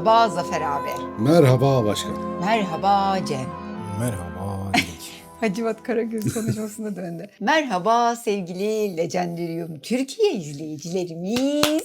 Merhaba Zafer abi. Merhaba başkan. Merhaba Cem. Merhaba. Hacivat Karagöz konuşmasına döndü. Merhaba sevgili Legendarium Türkiye izleyicilerimiz.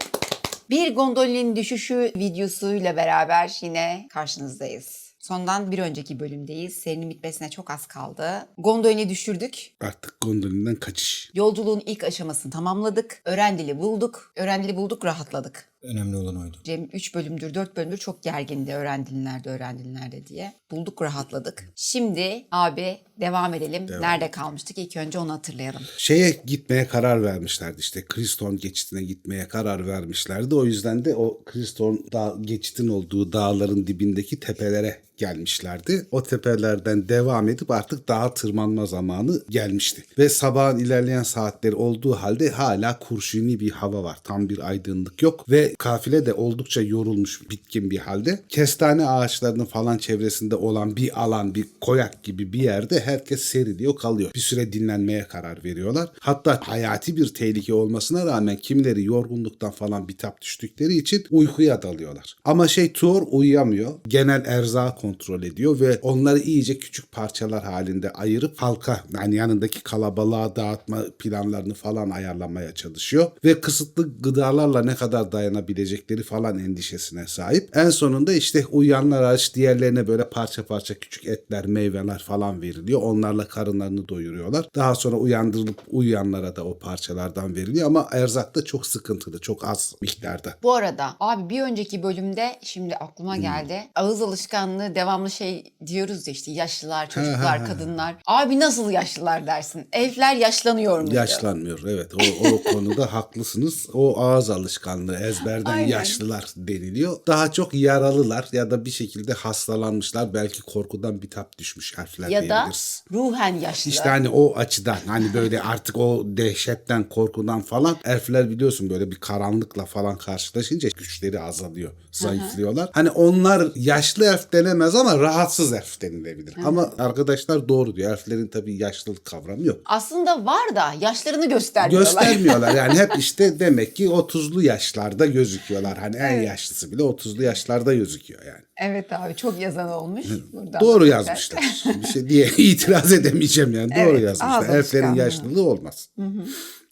bir gondolin düşüşü videosuyla beraber yine karşınızdayız. Sondan bir önceki bölümdeyiz. Serinin bitmesine çok az kaldı. Gondolini düşürdük. Artık gondolinden kaçış. Yolculuğun ilk aşamasını tamamladık. Öğrendili bulduk. Öğrendili bulduk, rahatladık. Önemli olan oydu. Cem 3 bölümdür 4 bölümdür çok gergindi öğrendinlerde öğrendinlerde diye. Bulduk rahatladık. Şimdi abi devam edelim. Nerede kalmıştık ilk önce onu hatırlayalım. Şeye gitmeye karar vermişlerdi işte. Kriston geçitine gitmeye karar vermişlerdi. O yüzden de o Kriston dağ, geçitin olduğu dağların dibindeki tepelere gelmişlerdi. O tepelerden devam edip artık dağa tırmanma zamanı gelmişti. Ve sabahın ilerleyen saatleri olduğu halde hala kurşuni bir hava var. Tam bir aydınlık yok ve kafile de oldukça yorulmuş, bitkin bir halde. Kestane ağaçlarının falan çevresinde olan bir alan, bir koyak gibi bir yerde herkes seriliyor kalıyor. Bir süre dinlenmeye karar veriyorlar. Hatta hayati bir tehlike olmasına rağmen kimileri yorgunluktan falan bitap düştükleri için uykuya dalıyorlar. Ama şey Tuor uyuyamıyor. Genel erzağı kontrol ediyor ve onları iyice küçük parçalar halinde ayırıp halka yani yanındaki kalabalığa dağıtma planlarını falan ayarlamaya çalışıyor. Ve kısıtlı gıdalarla ne kadar dayanabilecekleri falan endişesine sahip. En sonunda işte uyuyanlar hariç diğerlerine böyle parça parça küçük etler, meyveler falan veriliyor. Onlarla karınlarını doyuruyorlar. Daha sonra uyandırılıp uyuyanlara da o parçalardan veriliyor ama erzak da çok sıkıntılı, çok az miktarda. Bu arada abi bir önceki bölümde şimdi aklıma geldi. Ağız alışkanlığı devamlı şey diyoruz ya işte yaşlılar, çocuklar, kadınlar. Abi nasıl yaşlılar dersin? Elfler yaşlanıyor muydu? Yaşlanmıyor evet o, o konuda haklısınız. O ağız alışkanlığı ezberden Aynen. yaşlılar deniliyor. Daha çok yaralılar ya da bir şekilde hastalanmışlar. Belki korkudan bitap düşmüş harfler Ya da diyebiliriz. ruhen yaşlı. İşte hani o açıdan hani böyle artık o dehşetten korkudan falan elfler biliyorsun böyle bir karanlıkla falan karşılaşınca güçleri azalıyor, zayıflıyorlar. Hani onlar yaşlı elf denemez ama rahatsız elf denilebilir. Ama arkadaşlar doğru diyor. Elflerin tabii yaşlılık kavramı yok. Aslında var da yaşlarını göstermiyorlar. Göstermiyorlar yani hep işte demek ki 30'lu yaşlarda gözüküyorlar. Hani en yaşlısı bile 30'lu yaşlarda gözüküyor yani. evet abi çok yazan olmuş. Buradan Doğru yazmışlar. Bir şey diye itiraz edemeyeceğim yani. Doğru Evet, yazmışlar. Elflerin yaşlılığı olmaz.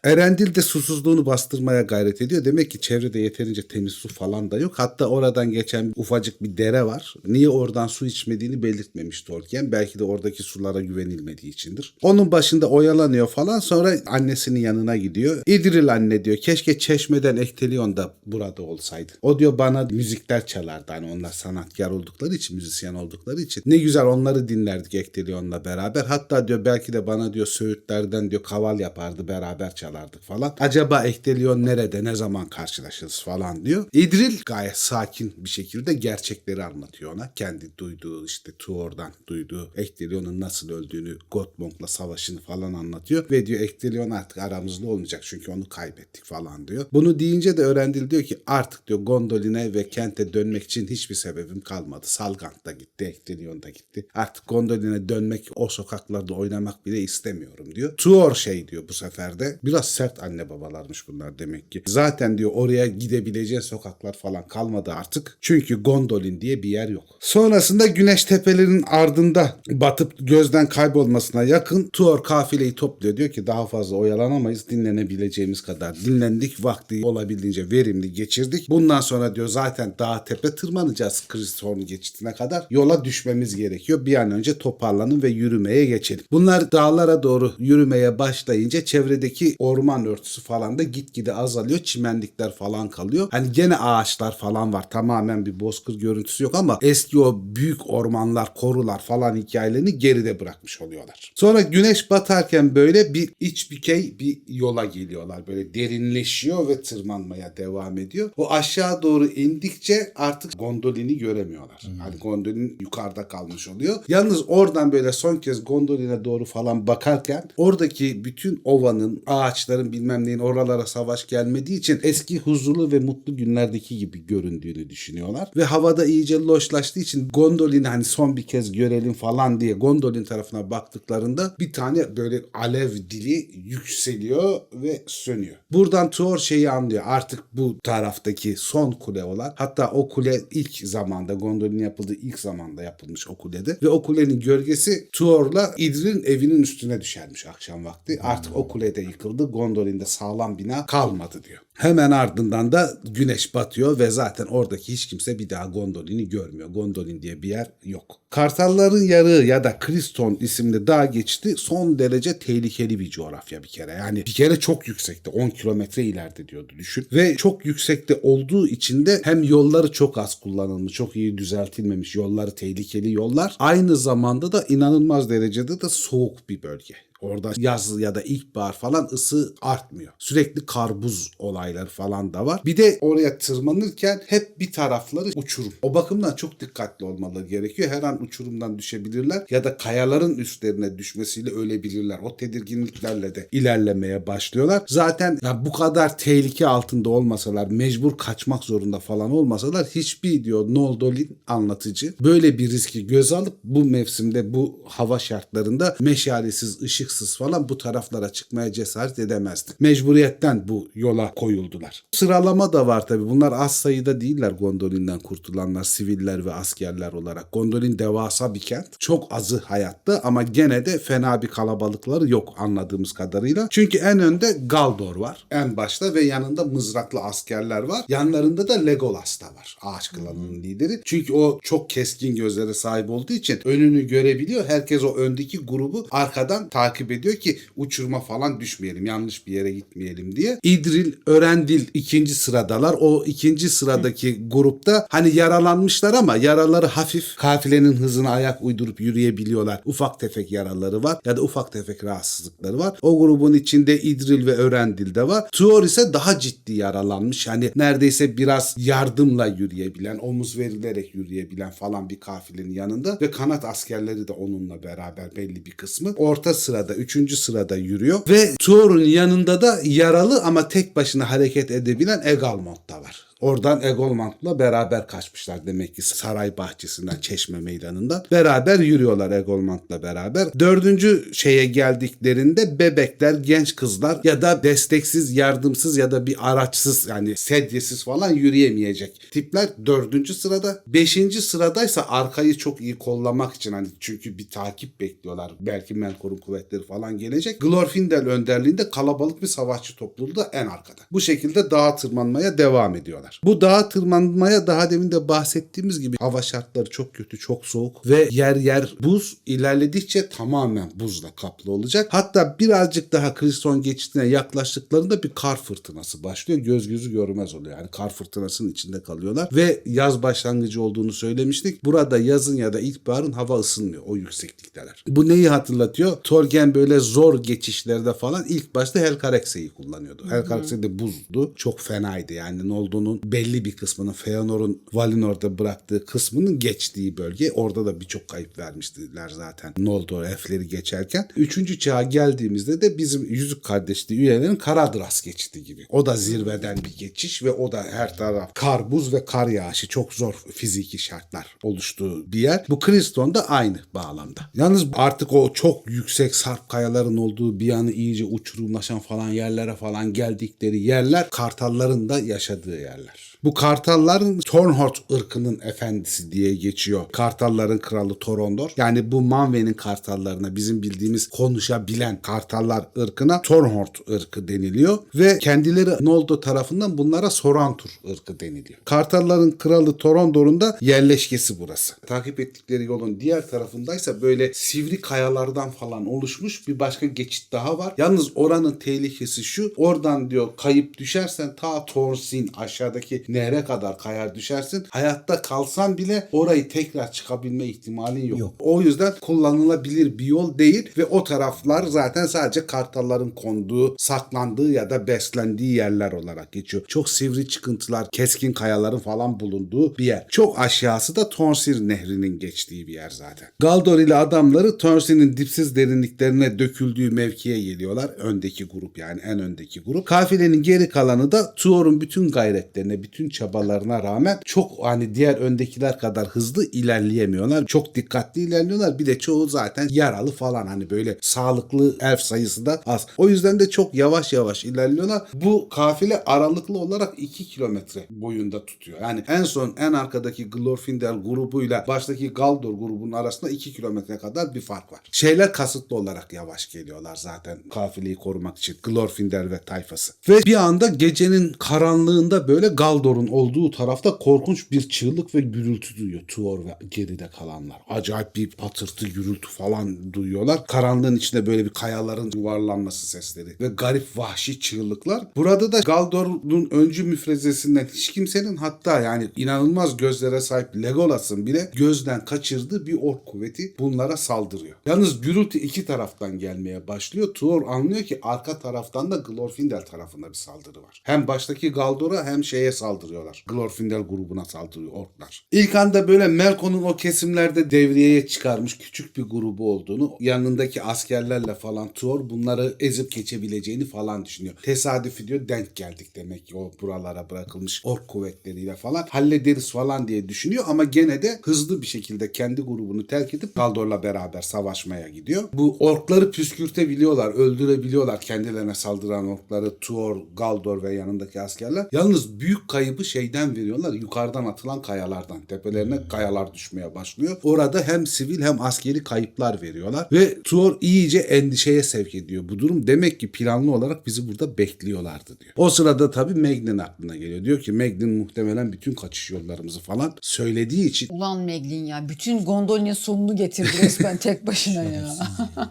Erendil de susuzluğunu bastırmaya gayret ediyor. Demek ki çevrede yeterince temiz su falan da yok. Hatta oradan geçen ufacık bir dere var. Niye oradan su içmediğini belirtmemiş Tolkien. Belki de oradaki sulara güvenilmediği içindir. Onun başında oyalanıyor falan. Sonra annesinin yanına gidiyor. İdril anne diyor. Keşke çeşmeden Ektelion da burada olsaydı. O diyor bana müzikler çalardı. Hani onlar sanatkar oldukları için, müzisyen oldukları için. Ne güzel onları dinlerdik Ektelion'la beraber. Hatta diyor belki de bana diyor söğütlerden diyor kaval yapardı beraber çalardık falan. Acaba Ektelion nerede ne zaman karşılaşırız falan diyor. İdril gayet sakin bir şekilde gerçekleri anlatıyor ona. Kendi duyduğu işte Tuor'dan duyduğu Ektelion'un nasıl öldüğünü Gottmong'la savaşını falan anlatıyor. Ve diyor Ektelion artık aramızda olmayacak çünkü onu kaybettik falan diyor. Bunu deyince de öğrendil diyor ki artık diyor Gondolin'e ve kente dönmek için hiçbir sebebim kalmadı. Salgant da gitti, Ektelion da gitti. Artık Gondolin'e dönmek, o sokaklarda oynamak bile istemiyorum diyor. Tuor şey diyor bu sefer de. Biraz sert anne babalarmış bunlar demek ki. Zaten diyor oraya gidebileceğin sokaklar falan kalmadı artık. Çünkü Gondolin diye bir yer yok. Sonrasında güneş tepelerinin ardında batıp gözden kaybolmasına yakın Tuor kafileyi topluyor. Diyor ki daha fazla oyalanamayız. Dinlenebileceğimiz kadar dinlendik. Vakti olabildiğince verimli geçirdik. Bundan sonra diyor zaten dağ tepe tırmanacağız Kristorn geçitine kadar. Yola düşmemiz gerekiyor. Bir an önce toparlanın ve yürümeye geçelim. Bunlar dağlara doğru yürümeye başlayınca çevredeki orman örtüsü falan da gitgide azalıyor. Çimenlikler falan kalıyor. Hani gene ağaçlar falan var. Tamamen bir bozkır görüntüsü yok ama eski o büyük ormanlar, korular falan hikayelerini geride bırakmış oluyorlar. Sonra güneş batarken böyle bir iç bükey bir yola geliyorlar. Böyle derinleşiyor ve tırmanmaya devam ediyor. O aşağı doğru indikçe artık gondolini göremiyorlar. Hani gondolin yukarıda kalmış oluyor. Yalnız oradan böyle son kez gondoline doğru falan bakarken oradaki bütün ovanın, ağaçların ağaçların bilmem neyin oralara savaş gelmediği için eski huzurlu ve mutlu günlerdeki gibi göründüğünü düşünüyorlar. Ve havada iyice loşlaştığı için Gondolin'i hani son bir kez görelim falan diye Gondolin tarafına baktıklarında bir tane böyle alev dili yükseliyor ve sönüyor. Buradan Tuor şeyi anlıyor. Artık bu taraftaki son kule olan hatta o kule ilk zamanda Gondolin yapıldığı ilk zamanda yapılmış o kulede ve o kulenin gölgesi Tuor'la İdril'in evinin üstüne düşermiş akşam vakti. Artık o kulede yıkıldı. Gondolin'de sağlam bina kalmadı diyor. Hemen ardından da güneş batıyor ve zaten oradaki hiç kimse bir daha Gondolin'i görmüyor. Gondolin diye bir yer yok. Kartalların yarığı ya da Kriston isimli dağ geçti son derece tehlikeli bir coğrafya bir kere. Yani bir kere çok yüksekte 10 kilometre ileride diyordu düşün. Ve çok yüksekte olduğu için de hem yolları çok az kullanılmış, çok iyi düzeltilmemiş yolları tehlikeli yollar. Aynı zamanda da inanılmaz derecede de soğuk bir bölge. Orada yaz ya da ilkbahar falan ısı artmıyor. Sürekli kar buz olayları falan da var. Bir de oraya tırmanırken hep bir tarafları uçurum. O bakımdan çok dikkatli olmaları gerekiyor. Her an uçurumdan düşebilirler ya da kayaların üstlerine düşmesiyle ölebilirler. O tedirginliklerle de ilerlemeye başlıyorlar. Zaten ya bu kadar tehlike altında olmasalar, mecbur kaçmak zorunda falan olmasalar hiçbir diyor Noldolin anlatıcı böyle bir riski göz alıp bu mevsimde bu hava şartlarında meşalesiz, ışıksız falan bu taraflara çıkmaya cesaret edemezdi. Mecburiyetten bu yola koyuldular. Sıralama da var tabi. Bunlar az sayıda değiller Gondolin'den kurtulanlar, siviller ve askerler olarak. Gondolin devasa bir kent. Çok azı hayatta ama gene de fena bir kalabalıkları yok anladığımız kadarıyla. Çünkü en önde Galdor var en başta ve yanında mızraklı askerler var. Yanlarında da Legolas da var. Ağaç klanının lideri. Çünkü o çok keskin gözlere sahip olduğu için önünü görebiliyor. Herkes o öndeki grubu arkadan takip ediyor ki uçurma falan düşmeyelim. Yanlış bir yere gitmeyelim diye. İdril, Örendil ikinci sıradalar. O ikinci sıradaki grupta hani yaralanmışlar ama yaraları hafif. Kafilenin hızına ayak uydurup yürüyebiliyorlar. Ufak tefek yaraları var ya da ufak tefek rahatsızlıkları var. O grubun içinde İdril ve Örendil de var. Tuor ise daha ciddi yaralanmış. Yani neredeyse biraz yardımla yürüyebilen, omuz verilerek yürüyebilen falan bir kafilenin yanında ve kanat askerleri de onunla beraber belli bir kısmı. Orta sırada, üçüncü sırada yürüyor ve Tuor'un yanında da yaralı ama tek başına hareket edebilen Egalmont da var. Oradan Egolmant'la beraber kaçmışlar demek ki saray bahçesinden, çeşme meydanından. Beraber yürüyorlar Egolmant'la beraber. Dördüncü şeye geldiklerinde bebekler, genç kızlar ya da desteksiz, yardımsız ya da bir araçsız yani sedyesiz falan yürüyemeyecek tipler dördüncü sırada. Beşinci sıradaysa arkayı çok iyi kollamak için hani çünkü bir takip bekliyorlar. Belki Melkor'un kuvvetleri falan gelecek. Glorfindel önderliğinde kalabalık bir savaşçı topluluğu da en arkada. Bu şekilde dağa tırmanmaya devam ediyorlar. Bu dağa tırmanmaya daha demin de bahsettiğimiz gibi hava şartları çok kötü, çok soğuk ve yer yer buz ilerledikçe tamamen buzla kaplı olacak. Hatta birazcık daha Kriston geçidine yaklaştıklarında bir kar fırtınası başlıyor. Göz gözü görmez oluyor. Yani kar fırtınasının içinde kalıyorlar ve yaz başlangıcı olduğunu söylemiştik. Burada yazın ya da ilkbaharın hava ısınmıyor. O yükseklikteler. Bu neyi hatırlatıyor? Torgen böyle zor geçişlerde falan ilk başta Helcarex'i kullanıyordu. Helcarexe de buzdu. Çok fenaydı. Yani Noldor'un belli bir kısmının Feanor'un Valinor'da bıraktığı kısmının geçtiği bölge. Orada da birçok kayıp vermiştiler zaten Noldor elfleri geçerken. Üçüncü çağa geldiğimizde de bizim Yüzük Kardeşliği üyelerin Karadras geçidi gibi. O da zirveden bir geçiş ve o da her taraf kar, buz ve kar yağışı çok zor fiziki şartlar oluştuğu bir yer. Bu Kriston da aynı bağlamda. Yalnız artık o çok yüksek sarp kayaların olduğu bir yanı iyice uçurumlaşan falan yerlere falan geldikleri yerler kartalların da yaşadığı yerler. Bu kartalların Tornhort ırkının efendisi diye geçiyor. Kartalların kralı Torondor. Yani bu Manwe'nin kartallarına bizim bildiğimiz konuşabilen kartallar ırkına Tornhort ırkı deniliyor. Ve kendileri Noldo tarafından bunlara Sorantur ırkı deniliyor. Kartalların kralı Torondor'un da yerleşkesi burası. Takip ettikleri yolun diğer tarafındaysa böyle sivri kayalardan falan oluşmuş bir başka geçit daha var. Yalnız oranın tehlikesi şu. Oradan diyor kayıp düşersen ta Thorsin aşağıdaki nehre kadar kayar düşersin. Hayatta kalsan bile orayı tekrar çıkabilme ihtimalin yok. Yok. O yüzden kullanılabilir bir yol değil ve o taraflar zaten sadece kartalların konduğu, saklandığı ya da beslendiği yerler olarak geçiyor. Çok sivri çıkıntılar, keskin kayaların falan bulunduğu bir yer. Çok aşağısı da Tonsir Nehri'nin geçtiği bir yer zaten. Galdor ile adamları Tonsir'in dipsiz derinliklerine döküldüğü mevkiye geliyorlar. Öndeki grup yani en öndeki grup. Kafilenin geri kalanı da Tuor'un bütün gayretlerine, bütün çabalarına rağmen çok hani diğer öndekiler kadar hızlı ilerleyemiyorlar. Çok dikkatli ilerliyorlar. Bir de çoğu zaten yaralı falan hani böyle sağlıklı elf sayısı da az. O yüzden de çok yavaş yavaş ilerliyorlar. Bu kafile aralıklı olarak 2 kilometre boyunda tutuyor. Yani en son en arkadaki Glorfindel grubuyla baştaki Galdor grubunun arasında 2 kilometre kadar bir fark var. Şeyler kasıtlı olarak yavaş geliyorlar zaten kafileyi korumak için. Glorfindel ve tayfası. Ve bir anda gecenin karanlığında böyle Galdor'un olduğu tarafta korkunç bir çığlık ve gürültü duyuyor Tuor ve geride kalanlar. Acayip bir patırtı gürültü falan duyuyorlar. Karanlığın içinde böyle bir kayaların yuvarlanması sesleri ve garip vahşi çığlıklar. Burada da Galdor'un öncü müfrezesinden hiç kimsenin hatta yani inanılmaz gözlere sahip Legolas'ın bile gözden kaçırdığı bir ork kuvveti bunlara saldırıyor. Yalnız gürültü iki taraftan gelmeye başlıyor. Tuor anlıyor ki arka taraftan da Glorfindel tarafında bir saldırı var. Hem baştaki Galdor'a hem şeye saldırıyorlar. Glorfindel grubuna saldırıyor orklar. İlk anda böyle Melkon'un o kesimlerde devriyeye çıkarmış küçük bir grubu olduğunu, yanındaki askerlerle falan Tuor bunları ezip geçebileceğini falan düşünüyor. Tesadüfi diyor denk geldik demek ki o buralara bırakılmış ork kuvvetleriyle falan hallederiz falan diye düşünüyor ama gene de hızlı bir şekilde kendi grubunu terk edip Galdor'la beraber savaşmaya gidiyor. Bu orkları püskürtebiliyorlar, öldürebiliyorlar kendilerine saldıran orkları Tuor, Galdor ve yanındaki askerler. Yalnız büyük kaybı şeyden veriyorlar. Yukarıdan atılan kayalardan. Tepelerine kayalar düşmeye başlıyor. Orada hem sivil hem askeri kayıplar veriyorlar. Ve Tuor iyice endişeye sevk ediyor bu durum. Demek ki planlı olarak bizi burada bekliyorlardı diyor. O sırada tabii Meglin aklına geliyor. Diyor ki Meglin muhtemelen bütün kaçış yollarımızı falan söylediği için Ulan Meglin ya bütün gondolinin sonunu getirdi resmen tek başına ya.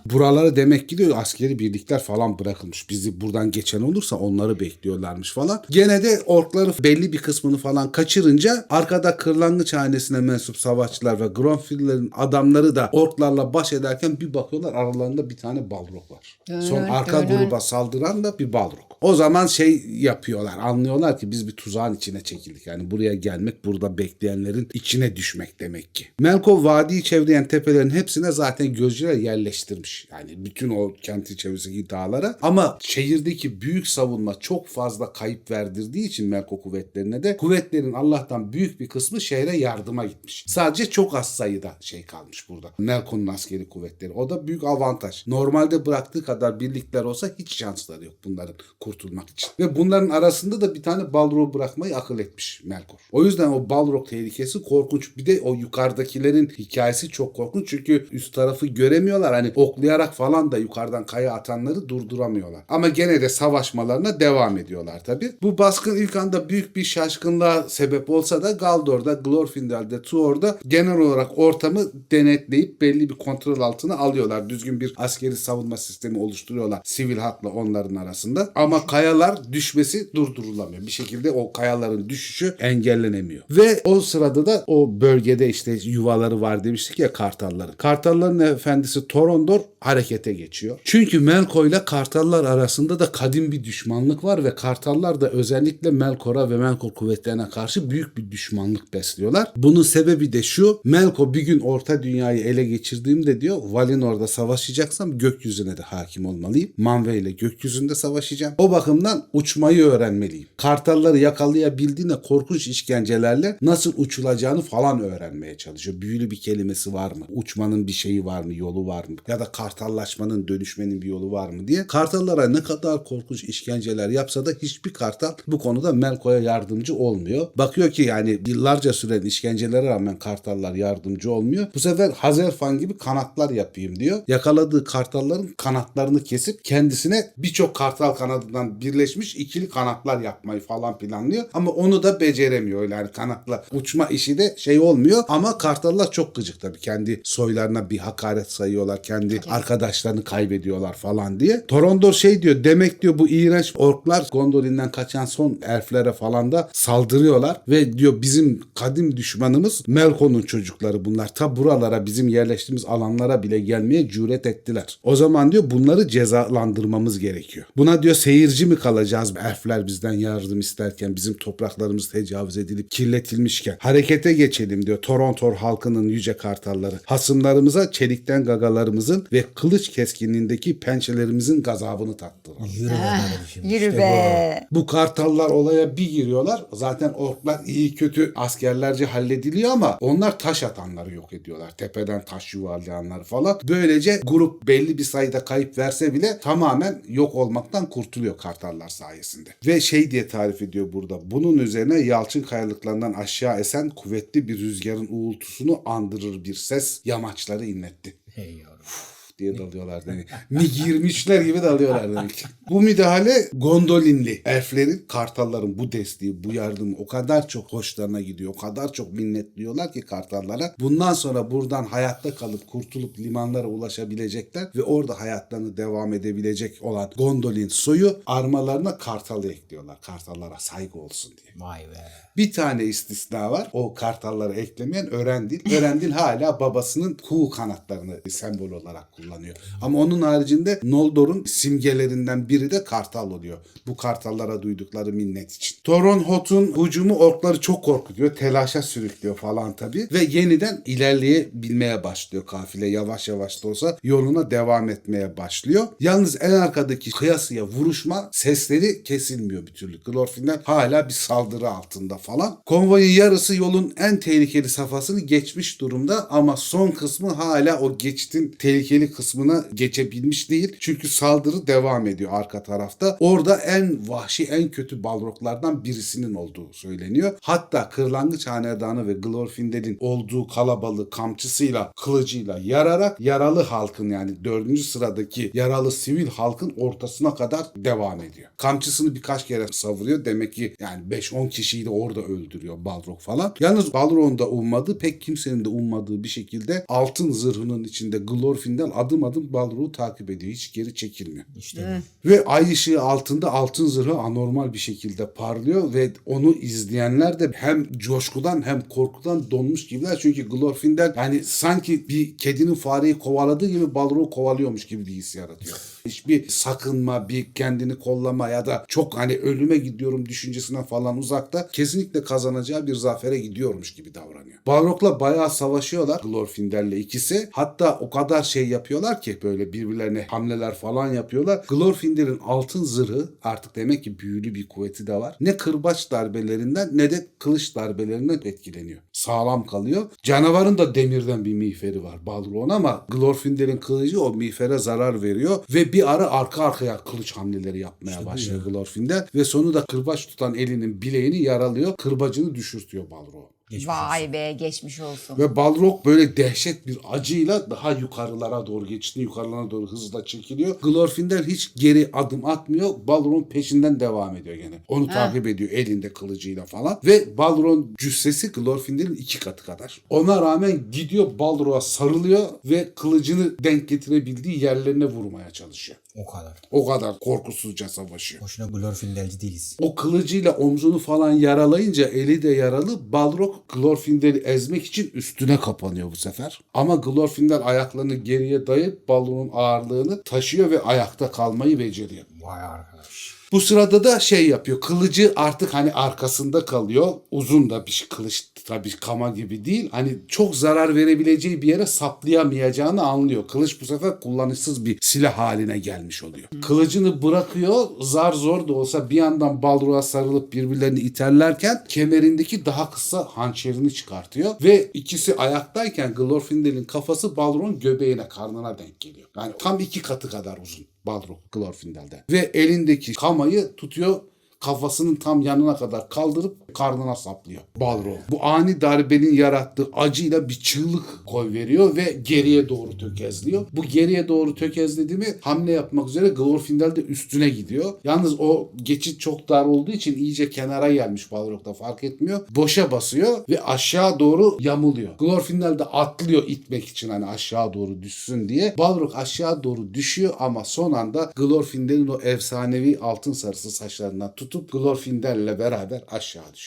buralara demek ki diyor askeri birlikler falan bırakılmış. Bizi buradan geçen olursa onları bekliyorlarmış falan. Gene de orkları belli bir kısmını falan kaçırınca arkada kırlangıç hanesine mensup savaşçılar ve Gronfillerin adamları da orklarla baş ederken bir bakıyorlar aralarında bir tane balrog var. Dönün, Son arka dönün. gruba saldıran da bir balrog. O zaman şey yapıyorlar anlıyorlar ki biz bir tuzağın içine çekildik. Yani buraya gelmek burada bekleyenlerin içine düşmek demek ki. Melkov vadiyi çevreyen tepelerin hepsine zaten gözcüler yerleştirmiş. Yani bütün o kenti çevresindeki dağlara. Ama şehirdeki büyük savunma çok fazla kayıp verdirdiği için Melko kuvvetlerine de kuvvetlerin Allah'tan büyük bir kısmı şehre yardıma gitmiş. Sadece çok az sayıda şey kalmış burada. Melko'nun askeri kuvvetleri. O da büyük avantaj. Normalde bıraktığı kadar birlikler olsa hiç şansları yok bunların kurtulmak için. Ve bunların arasında da bir tane Balrog bırakmayı akıl etmiş Melkor. O yüzden o Balrog tehlikesi korkunç. Bir de o yukarıdakilerin hikayesi çok korkunç. Çünkü üst tarafı göremiyorlar. Hani oklayarak falan da yukarıdan kaya atanları durduramıyorlar. Ama gene de savaşmalarına devam ediyorlar tabi. Bu baskın ilk anda büyük bir şaşkınlığa sebep olsa da Galdor'da, Glorfindel'de, Tuor'da genel olarak ortamı denetleyip belli bir kontrol altına alıyorlar. Düzgün bir askeri savunma sistemi oluşturuyorlar. Sivil hatla onların arasında. Ama kayalar düşmesi durdurulamıyor. Bir şekilde o kayaların düşüşü engellenemiyor. Ve o sırada da o bölgede işte yuvaları var demiştik ya kartalların. Kartalların efendisi Torondor harekete geçiyor. Çünkü Melkor ile kartallar arasında da kadim bir düşmanlık var ve kartallar da özellikle Melkor'a ve Melkor kuvvetlerine karşı büyük bir düşmanlık besliyorlar. Bunun sebebi de şu. Melkor bir gün orta dünyayı ele geçirdiğimde diyor Valinor'da savaşacaksam gökyüzüne de hakim olmalıyım. Manve ile gökyüzünde savaşacağım. O bakımdan uçmayı öğrenmeliyim. Kartalları yakalayabildiğinde korkunç işkencelerle nasıl uçulacağını falan öğrenmeye çalışıyor. Büyülü bir kelimesi var mı? Uçmanın bir şeyi var mı? Yolu var mı? Ya da kartallaşmanın, dönüşmenin bir yolu var mı diye. Kartallara ne kadar korkunç işkenceler yapsa da hiçbir kartal bu konuda Melko'ya yardımcı olmuyor. Bakıyor ki yani yıllarca süren işkencelere rağmen kartallar yardımcı olmuyor. Bu sefer Hazerfan gibi kanatlar yapayım diyor. Yakaladığı kartalların kanatlarını kesip kendisine birçok kartal kanadından birleşmiş ikili kanatlar yapmayı falan planlıyor. Ama onu da beceremiyor yani kanatla uçma işi de şey olmuyor. Ama kartallar çok gıcık tabii. Kendi soylarına bir hakaret sayıyorlar. Kendi arkadaşlarını kaybediyorlar falan diye. Torondor şey diyor demek diyor bu iğrenç orklar Gondolin'den kaçan son elflere falan anda saldırıyorlar ve diyor bizim kadim düşmanımız Melkon'un çocukları bunlar. Ta buralara bizim yerleştiğimiz alanlara bile gelmeye cüret ettiler. O zaman diyor bunları cezalandırmamız gerekiyor. Buna diyor seyirci mi kalacağız? Elfler bizden yardım isterken bizim topraklarımız tecavüz edilip kirletilmişken harekete geçelim diyor Toronto halkının yüce kartalları. Hasımlarımıza çelikten gagalarımızın ve kılıç keskinliğindeki pençelerimizin gazabını tattılar. Yürü be kardeşim. Yürü işte be. Bu kartallar olaya bir giriyorlar. Zaten orklar iyi kötü askerlerce hallediliyor ama onlar taş atanları yok ediyorlar. Tepeden taş yuvarlayanları falan. Böylece grup belli bir sayıda kayıp verse bile tamamen yok olmaktan kurtuluyor kartallar sayesinde. Ve şey diye tarif ediyor burada. Bunun üzerine yalçın kayalıklarından aşağı esen kuvvetli bir rüzgarın uğultusunu andırır bir ses yamaçları inletti. Hey yavrum. Diye dalıyorlar demek. Mi girmişler gibi dalıyorlar demek. bu müdahale gondolinli. Elflerin, kartalların bu desteği, bu yardımı o kadar çok hoşlarına gidiyor. O kadar çok minnetliyorlar ki kartallara. Bundan sonra buradan hayatta kalıp kurtulup limanlara ulaşabilecekler ve orada hayatlarını devam edebilecek olan gondolin soyu armalarına kartalı ekliyorlar. Kartallara saygı olsun diye. Vay be. Bir tane istisna var. O kartalları eklemeyen Örendil. Örendil hala babasının kuğu kanatlarını sembol olarak kullanıyor. Ama onun haricinde Noldor'un simgelerinden biri de kartal oluyor. Bu kartallara duydukları minnet için. Thoronhot'un hücumu orkları çok korkutuyor. Telaşa sürüklüyor falan tabii. Ve yeniden ilerleyebilmeye başlıyor kafile. Yavaş yavaş da olsa yoluna devam etmeye başlıyor. Yalnız en arkadaki kıyasıya vuruşma sesleri kesilmiyor bir türlü. Glorfindel hala bir saldırı altında falan. Konvoyun yarısı yolun en tehlikeli safhasını geçmiş durumda ama son kısmı hala o geçitin tehlikeli kısmına geçebilmiş değil. Çünkü saldırı devam ediyor arka tarafta. Orada en vahşi, en kötü balroglardan birisinin olduğu söyleniyor. Hatta Kırlangıç Hanedanı ve Glorfindel'in olduğu kalabalığı kamçısıyla, kılıcıyla yararak yaralı halkın yani dördüncü sıradaki yaralı sivil halkın ortasına kadar devam ediyor. Kamçısını birkaç kere savuruyor. Demek ki yani 5-10 kişiyi de orada öldürüyor Balrog falan. Yalnız Balrog'un da ummadığı pek kimsenin de ummadığı bir şekilde altın zırhının içinde Glorfindel adım adım Balrog'u takip ediyor. Hiç geri çekilmiyor. İşte Ve ay ışığı altında altın zırhı anormal bir şekilde parlıyor ve onu izleyenler de hem coşkudan hem korkudan donmuş gibiler. Çünkü Glorfindel yani sanki bir kedinin fareyi kovaladığı gibi Balrog'u kovalıyormuş gibi bir his yaratıyor. Hiçbir sakınma, bir kendini kollama ya da çok hani ölüme gidiyorum düşüncesine falan uzakta kesinlikle kazanacağı bir zafere gidiyormuş gibi davranıyor. Balrog'la bayağı savaşıyorlar Glorfindel'le ikisi. Hatta o kadar şey yapıyorlar ki böyle birbirlerine hamleler falan yapıyorlar. Glorfindel'in altın zırhı artık demek ki büyülü bir kuvveti de var. Ne kırbaç darbelerinden ne de kılıç darbelerinden etkileniyor. Sağlam kalıyor. Canavarın da demirden bir miğferi var Balrog'un ama Glorfindel'in kılıcı o miğfere zarar veriyor ve bir ara arka arkaya kılıç hamleleri yapmaya İşte başlıyor ya. Glorfindel ve sonunda kırbaç tutan elinin bileğini yaralıyor. Kırbacını düşürtüyor Balrog'u. Geçmiş Vay olsun. be geçmiş olsun. Ve Balrog böyle dehşet bir acıyla daha yukarılara doğru geçti. Yukarılara doğru hızla çekiliyor. Glorfindel hiç geri adım atmıyor. Balrog'un peşinden devam ediyor gene. Onu takip ediyor elinde kılıcıyla falan. Ve Balrog'un cüssesi Glorfindel'in iki katı kadar. Ona rağmen gidiyor Balrog'a sarılıyor ve kılıcını denk getirebildiği yerlerine vurmaya çalışıyor. O kadar. O kadar korkusuzca savaşıyor. Boşuna Glorfindelci değiliz. O kılıcıyla omzunu falan yaralayınca eli de yaralı. Balrog Glorfindel'i ezmek için üstüne kapanıyor bu sefer. Ama Glorfindel ayaklarını geriye dayayıp Balrog'un ağırlığını taşıyor ve ayakta kalmayı beceriyor. Vay arkadaş. Bu sırada da şey yapıyor. Kılıcı artık hani arkasında kalıyor. Uzun da bir kılıç tabii kama gibi değil. Hani çok zarar verebileceği bir yere saplayamayacağını anlıyor. Kılıç bu sefer kullanışsız bir silah haline gelmiş oluyor. Kılıcını bırakıyor. Zar zor da olsa bir yandan Balrog'a sarılıp birbirlerini iterlerken kemerindeki daha kısa hançerini çıkartıyor. Ve ikisi ayaktayken Glorfindel'in kafası Balrog'un göbeğine, karnına denk geliyor. Yani tam iki katı kadar uzun. Balrog Glorfindel'de. Ve elindeki kamayı tutuyor kafasının tam yanına kadar kaldırıp karnına saplıyor Balrog. Bu ani darbenin yarattığı acıyla bir çığlık koy veriyor ve geriye doğru tökezliyor. Bu geriye doğru tökezledi mi hamle yapmak üzere Glorfindel de üstüne gidiyor. Yalnız o geçit çok dar olduğu için iyice kenara gelmiş Balrog da fark etmiyor. Boşa basıyor ve aşağı doğru yamuluyor. Glorfindel de atlıyor itmek için hani aşağı doğru düşsün diye. Balrog aşağı doğru düşüyor ama son anda Glorfindel'in o efsanevi altın sarısı saçlarından tutup Glorfindel'le beraber aşağı düşüyorlar.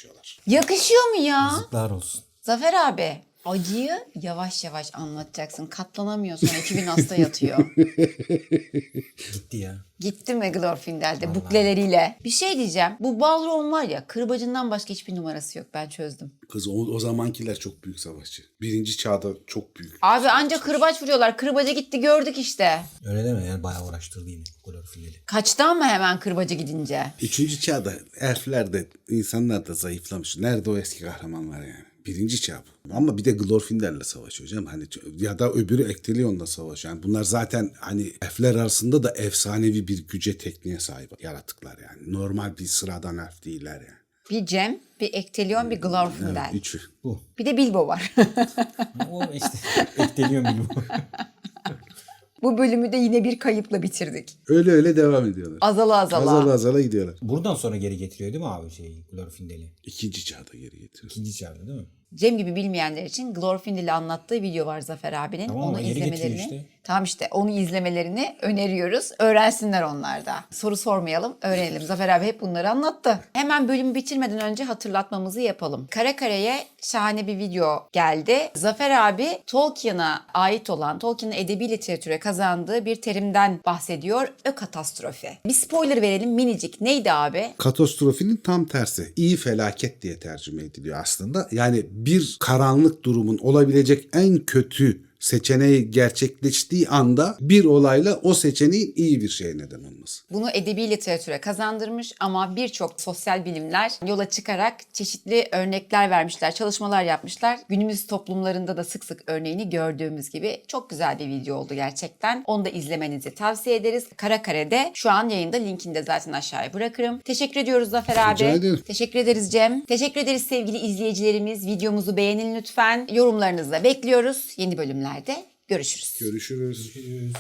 Yakışıyor mu ya? Yazıklar olsun. Zafer abi acıyı yavaş yavaş anlatacaksın. Katlanamıyorsun. 2000 hasta yatıyor. Gitti ya. Gitti mi Glorfindel'de bukleleriyle? Bir şey diyeceğim. Bu balron var ya kırbacından başka hiçbir numarası yok. Ben çözdüm. Kız o, o zamankiler çok büyük savaşçı. Birinci çağda çok büyük. Abi anca kırbaç vuruyorlar. Kırbaca gitti gördük işte. Öyle deme yani bayağı uğraştırdı yine Glorfindel'i. Kaçtı ama hemen kırbaca gidince. Üçüncü çağda elfler de insanlar da zayıflamış. Nerede o eski kahramanlar yani? Birinci çağ bu. Ama bir de Glorfindel'le savaşıyor hocam. Hani ya da öbürü Ectelion'la savaşıyor. Yani bunlar zaten hani elfler arasında da efsanevi bir güce tekniğe sahip yaratıklar yani. Normal bir sıradan elf değiller yani. Bir Cem, bir Ektelion, bir Glorfindel. Üçü. Bu. Bir de Bilbo var. O işte ekleniyor bilmiyorum. Bu bölümü de yine bir kayıpla bitirdik. Öyle öyle devam ediyorlar. Azala azala. Azala azala gidiyorlar. Buradan sonra geri getiriyor değil mi abi şey Glorfindel'i? İkinci çağda geri getiriyor. İkinci çağda değil mi? Cem gibi bilmeyenler için Glorfindel'i anlattığı video var Zafer abinin. Tamam onu izlemelerini. işte. Tamam işte onu izlemelerini öneriyoruz. Öğrensinler onlar da. Soru sormayalım, öğrenelim. Zafer abi hep bunları anlattı. Hemen bölümü bitirmeden önce hatırlatmamızı yapalım. Kare Kare'ye şahane bir video geldi. Zafer abi Tolkien'a ait olan, Tolkien'in edebi literatüre kazandığı bir terimden bahsediyor. Ökatastrofi. Bir spoiler verelim minicik. Neydi abi? Katastrofinin tam tersi. İyi felaket diye tercüme ediliyor aslında. Yani bir karanlık durumun olabilecek en kötü seçeneği gerçekleştiği anda bir olayla o seçeneğin iyi bir şeye neden olması. Bunu edebi literatüre kazandırmış ama birçok sosyal bilimler yola çıkarak çeşitli örnekler vermişler, çalışmalar yapmışlar. Günümüz toplumlarında da sık sık örneğini gördüğümüz gibi çok güzel bir video oldu gerçekten. Onu da izlemenizi tavsiye ederiz. Kara Kare'de şu an yayında linkini de zaten aşağıya bırakırım. Teşekkür ediyoruz Zafer abi. Rica ederim. Teşekkür ederiz Cem. Teşekkür ederiz sevgili izleyicilerimiz. Videomuzu beğenin lütfen. Yorumlarınızı da bekliyoruz. Yeni bölümlerde görüşürüz. Görüşürüz. görüşürüz.